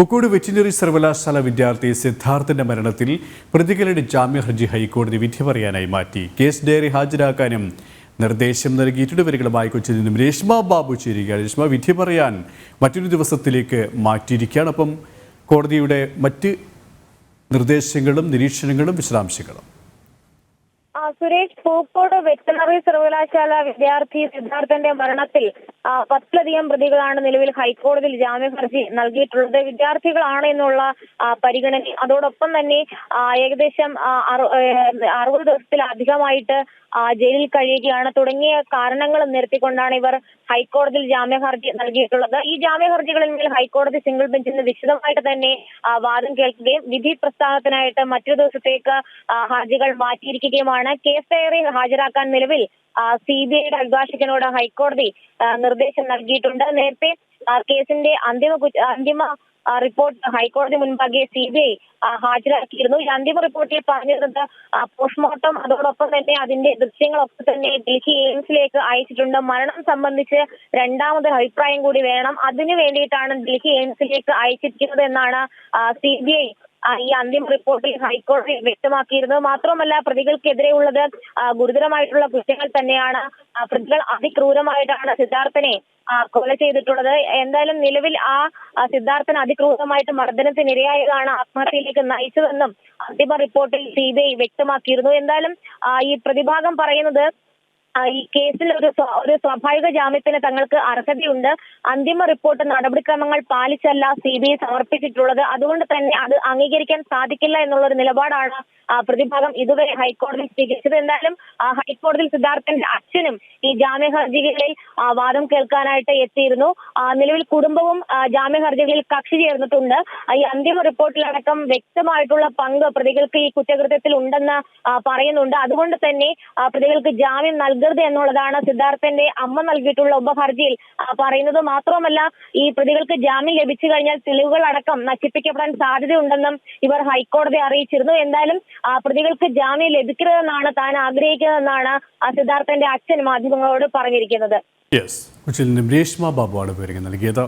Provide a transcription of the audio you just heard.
Pookode veterinary സർവകലാശാല വിദ്യാർത്ഥി സിദ്ധാർത്ഥന്റെ മരണത്തിൽ പ്രതികളുടെ ജാമ്യ ഹർജി ഹൈക്കോടതി വിധി പറയാനായി മാറ്റി. കേസ് ഡയറി ഹാജരാക്കാനും നിർദ്ദേശം നൽകിയിട്ടുണ്ട്. വരികളുമായി കൊച്ചിയിൽ നിന്നും രേഷ്മ ബാബു ചേരുകയാണ്. രേഷ്മ വിധി പറയാൻ മറ്റൊരു ദിവസത്തിലേക്ക് മാറ്റിയിരിക്കുകയാണ്. അപ്പം കോടതിയുടെ മറ്റ് നിർദ്ദേശങ്ങളും നിരീക്ഷണങ്ങളും വിശദാംശങ്ങളും. സുരേഷ് പൂക്കോട് വെറ്റിനറി സർവകലാശാല വിദ്യാർത്ഥി സിദ്ധാർത്ഥന്റെ മരണത്തിൽ പത്തിലധികം പ്രതികളാണ് നിലവിൽ ഹൈക്കോടതിയിൽ ജാമ്യ ഹർജി നൽകിയിട്ടുള്ളത്. വിദ്യാർത്ഥികളാണ് എന്നുള്ള പരിഗണന. അതോടൊപ്പം തന്നെ ഏകദേശം അറുപത് ദിവസത്തിലധികമായിട്ട് ജയിലിൽ കഴിയുകയാണ്. തുടങ്ങിയ കാരണങ്ങൾ നിർത്തിക്കൊണ്ടാണ് ഇവർ ഹൈക്കോടതിയിൽ ജാമ്യ ഹർജി നൽകിയിട്ടുള്ളത്. ഈ ജാമ്യ ഹർജികളിന്മേൽ ഹൈക്കോടതി സിംഗിൾ ബെഞ്ചിൽ നിന്ന് വിശദമായിട്ട് തന്നെ വാദം കേൾക്കുകയും വിധി പ്രസ്താവത്തിനായിട്ട് മറ്റൊരു ദിവസത്തേക്ക് ഹർജികൾ മാറ്റിയിരിക്കുകയുമാണ്. കേസ് ഡയറി ഹാജരാക്കാൻ നിലവിൽ സി ബി ഐയുടെ അഭിഭാഷകനോട് ഹൈക്കോടതി നിർദ്ദേശം നൽകിയിട്ടുണ്ട്. നേരത്തെ കേസിന്റെ അന്തിമ അന്തിമ റിപ്പോർട്ട് ഹൈക്കോടതി മുൻപാകെ സി ബി ഐ ഹാജരാക്കിയിരുന്നു. ഈ അന്തിമ റിപ്പോർട്ടിൽ പറഞ്ഞിരുന്നത് പോസ്റ്റ്മോർട്ടം അതോടൊപ്പം തന്നെ അതിന്റെ ദൃശ്യങ്ങളൊക്കെ തന്നെ ഡൽഹി എയിംസിലേക്ക് അയച്ചിട്ടുണ്ട്. മരണം സംബന്ധിച്ച് രണ്ടാമത് അഭിപ്രായം കൂടി വേണം. അതിനു വേണ്ടിയിട്ടാണ് ഡൽഹി എയിംസിലേക്ക് അയച്ചിരിക്കുന്നത് എന്നാണ് സി ബി ഐ ഈ അന്തിമ റിപ്പോർട്ടിൽ ഹൈക്കോടതി വ്യക്തമാക്കിയിരുന്നത് മാത്രമല്ല പ്രതികൾക്കെതിരെയുള്ളത് ഗുരുതരമായിട്ടുള്ള കുറ്റങ്ങൾ തന്നെയാണ്. പ്രതികൾ അതിക്രൂരമായിട്ടാണ് സിദ്ധാർത്ഥനെ കൊല ചെയ്തിട്ടുള്ളത്. എന്തായാലും നിലവിൽ ആ സിദ്ധാർത്ഥൻ അതിക്രൂരമായിട്ട് മർദ്ദനത്തിനിരയായതാണ് ആത്മഹത്യയിലേക്ക് നയിച്ചതെന്നും അന്തിമ റിപ്പോർട്ടിൽ സി വ്യക്തമാക്കിയിരുന്നു. എന്തായാലും ഈ പ്രതിഭാഗം പറയുന്നത് ഈ കേസിൽ ഒരു ഒരു സ്വാഭാവിക ജാമ്യത്തിന് തങ്ങൾക്ക് അർഹതയുണ്ട്. അന്തിമ റിപ്പോർട്ട് നടപടിക്രമങ്ങൾ പാലിച്ചല്ല സി ബി ഐ സമർപ്പിച്ചിട്ടുള്ളത്. അതുകൊണ്ട് തന്നെ അത് അംഗീകരിക്കാൻ സാധിക്കില്ല എന്നുള്ള ഒരു നിലപാടാണ് പ്രതിഭാഗം ഇതുവരെ ഹൈക്കോടതി സ്വീകരിച്ചത്. എന്തായാലും ആ, ഹൈക്കോടതിയിൽ സിദ്ധാർത്ഥന്റെ അച്ഛനും ഈ ജാമ്യ ഹർജികളിൽ വാദം കേൾക്കാനായിട്ട് എത്തിയിരുന്നു. നിലവിൽ കുടുംബവും ജാമ്യ ഹർജികളിൽ കക്ഷി ചേർന്നിട്ടുണ്ട്. ഈ അന്തിമ റിപ്പോർട്ടിലടക്കം വ്യക്തമായിട്ടുള്ള പങ്ക് പ്രതികൾക്ക് ഈ കുറ്റകൃത്യത്തിൽ ഉണ്ടെന്ന് പറയുന്നുണ്ട്. അതുകൊണ്ട് തന്നെ പ്രതികൾക്ക് ജാമ്യം നൽകരുത് എന്നുള്ളതാണ് സിദ്ധാർത്ഥന്റെ അമ്മ നൽകിയിട്ടുള്ള ഉപഹർജിയിൽ. പറയുന്നത് മാത്രമല്ല ഈ പ്രതികൾക്ക് ജാമ്യം ലഭിച്ചു കഴിഞ്ഞാൽ തെളിവുകൾ അടക്കം നശിപ്പിക്കപ്പെടാൻ സാധ്യതയുണ്ടെന്നും ഇവർ ഹൈക്കോടതി അറിയിച്ചിരുന്നു. എന്തായാലും ആ, പ്രതികൾക്ക് ജാമ്യം ലഭിക്കരുതെന്നാണ് താൻ ആഗ്രഹിക്കുന്നതെന്നാണ് സിദ്ധാർത്ഥന്റെ അച്ഛൻ മാധ്യമങ്ങളോട് പറഞ്ഞിരിക്കുന്നത്. യെസ് കൊച്ചിയിൽ നിന്നും രേഷ്മ ബാബുവാണ് വിവരങ്ങൾ നൽകിയത്.